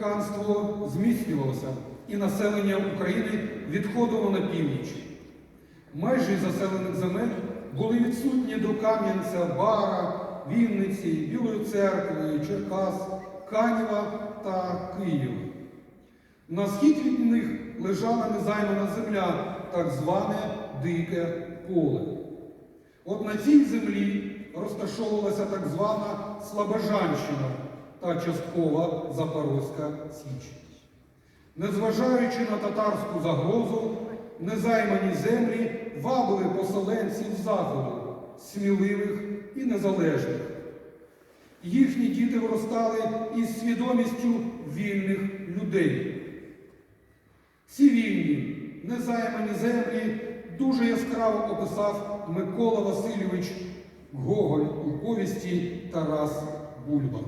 Ханство зміцнювалося, і населення України відходило на північ. Майже заселених земель були відсутні до Кам'янця, Бара, Вінниці, Білої церкви, Черкас, Канєва та Києва. На схід від них лежала незаймана земля, так зване Дике поле. От на цій землі розташовувалася так звана Слобожанщина та часткова Запорозька Січ. Незважаючи на татарську загрозу, незаймані землі вабили поселенців заходу, сміливих і незалежних. Їхні діти виростали із свідомістю вільних людей. Ці вільні, незаймані землі дуже яскраво описав Микола Васильович Гоголь у повісті Тарас Бульба.